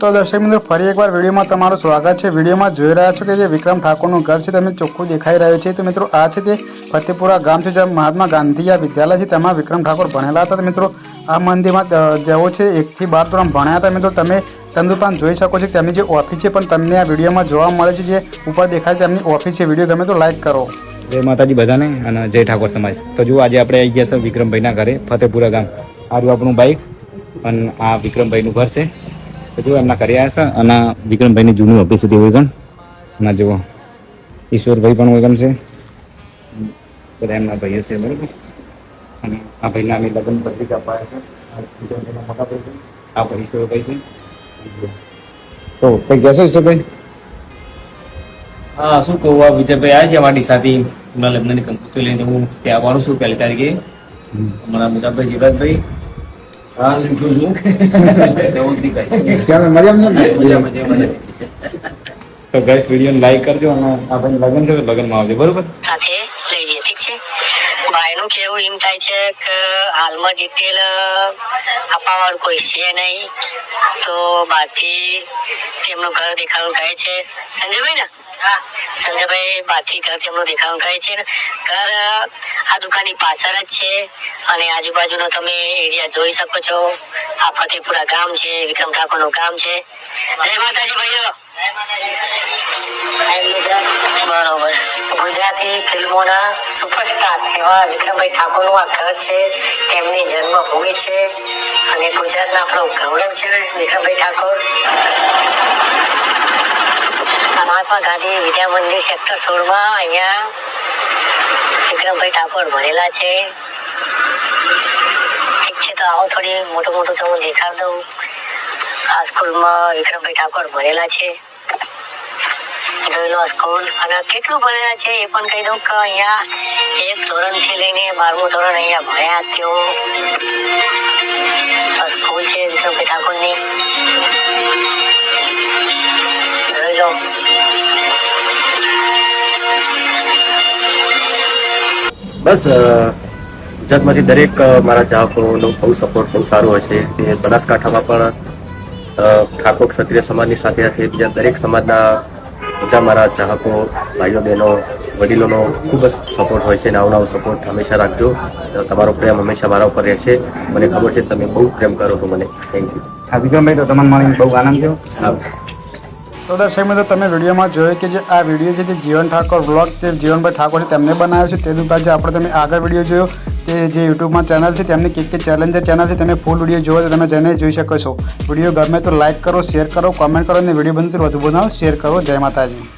તો દર્શક મિત્રો ફરી એકવાર વિડીયોમાં તમારું સ્વાગત છે. વિડીયોમાં જોઈ રહ્યા છો કે જે વિક્રમ ઠાકોરનું ઘર છે તમે ચોખ્ખું દેખાઈ રહ્યું છે. તો મિત્રો, આ છે તે ફતેપુરા ગામ છે, જ્યાં મહાત્મા ગાંધી વિદ્યાલય છે. તેમાં વિક્રમ ઠાકોર ભણેલા હતા. મિત્રો, આ મંદિરમાં જેઓ છે, એકથી બાર ધોરણ ભણ્યા હતા. મિત્રો, તમે તંદુરપાન જોઈ શકો છો. તેમની જે ઓફિસ છે, પણ તમને આ વિડીયોમાં જોવા મળે છે, જે ઉપર દેખાય છે તેમની ઓફિસ છે. વીડિયો ગમે તો લાઈક કરો. જય માતાજી બધાને અને જય ઠાકોર સમાજ. તો જુઓ, આજે આપણે આવી ગયા છે વિક્રમભાઈના ઘરે, ફતેપુરા ગામ. આજુ આપણું બાઈક, અને આ વિક્રમભાઈનું ઘર છે. તો જુઓ એમના કર્યા છે અને વિક્રમભાઈની જૂની ઓફિસ હતી હોય અને જુઓ ઈશ્વરભાઈ પણ હોય છે. બધા એમના ભાઈઓ છે બરાબર? અને આ ભાઈના અમે લગ્ન પત્રિકા અપાયા છે. આ મોટા ભાઈ છે. આ ભાઈ ઈશ્વરભાઈ છે. તો કઈ ગયા છો ઈશ્વરભાઈ? હા શું કહું? આ વિજયભાઈ આવ્યા છે અમારી સાથે. મારા લગ્નની કંકુચો લઈને હું ત્યાં આવવાનું છું પહેલી તારીખે. અમારા મોટાભાઈ જીવરાજભાઈ. હા લીધું છું ચાલો મજામાં છે ને? તો ગાઈસ વિડિયો લાઈક કરજો અને આ ભાઈ લગ્ન છે તો લગ્નમાં આવજો બરોબર? સાથે લઈ જઈએ ઠીક છે? ભાઈનું કેવું એમ થાય છે કે હાલમાં ડિટેલ અપાવવાનું કોઈ છે નહીં. તો બાકી તેમનું ઘર દેખાડવાનું કહે છે. સંજયભાઈ ને? સંજયભાઈ બાથી ઘર તેમનું દેખાણ કરે છે ઘર આ દુકાનની પાછળ જ છે અને આજુબાજુનો તમે એરિયા જોઈ શકો છો. આ ફતેપુરા ગામ છે, વિક્રમ ઠાકોરનું ગામ છે. જય માતાજી ભાઈઓ. બરોબર. ગુજરાતી ફિલ્મોના સુપરસ્ટાર એવા વિક્રમભાઈ ઠાકોરનું આ ઘર છે, તેમની જન્મભૂમિ છે અને ગુજરાતના આપણો ગૌરવ છે વિક્રમભાઈ ઠાકોર આ મહાત્મા ગાંધી વિદ્યા મંદિર સેક્ટર સોળમાં અહીંયા વિક્રમભાઈ ઠાકોર ભણેલા છે. ઠીક છે, તો આવો થોડી મોટું મોટું તો હું દેખાડ દઉં. આ સ્કૂલમાં વિક્રમભાઈ ઠાકોર ભણેલા છે. જોઈ સ્કૂલ. અને કેટલું ભણેલા છે એ પણ કહી દઉં કે અહીંયા એક ધોરણથી લઈને બારમું ધોરણ અહીંયા ભણ્યા તેઓ. બસ ગુજરાતમાંથી દરેક મારા ચાહકોનો બહુ સપોર્ટ બહુ સારો હોય છે. તે બનાસકાંઠામાં પણ ઠાકોર ક્ષત્રિય સમાજની સાથે સાથે બીજા દરેક સમાજના બધા મારા ચાહકો ભાઈઓ બહેનો વડીલોનો ખૂબ જ સપોર્ટ હોય છે અને આવો નવો સપોર્ટ હંમેશા રાખજો. તમારો પ્રેમ હંમેશા મારા ઉપર રહેશે. મને ખબર છે તમે બહુ પ્રેમ કરો છો મને. થેન્ક યુ હા વિક્રમભાઈ તો તમને મળીને બહુ આનંદ થયો. તો દર્શક મિત્રો તમે વિડીયોમાં જોયું કે જે આ વીડિયો છે તે જીવન ઠાકોર બ્લોગ જે જીવનભાઈ ઠાકોર છે તેમને બનાવ્યો છે. તે દુકાન જે આપણે તમે આગળ વીડિયો જોયો તે જે યુટ્યુબમાં ચેનલ છે તેમની કે કે ચેલેન્જર ચેનલ છે તમે ફૂલ વીડિયો જોવો તો તમે જઈને જોઈ શકો છો. વીડિયો ગમે તો લાઇક કરો શેર કરો કોમેન્ટ કરો અને વીડિયો બનતી વધુ બનાવો શેર કરો. જય માતાજી.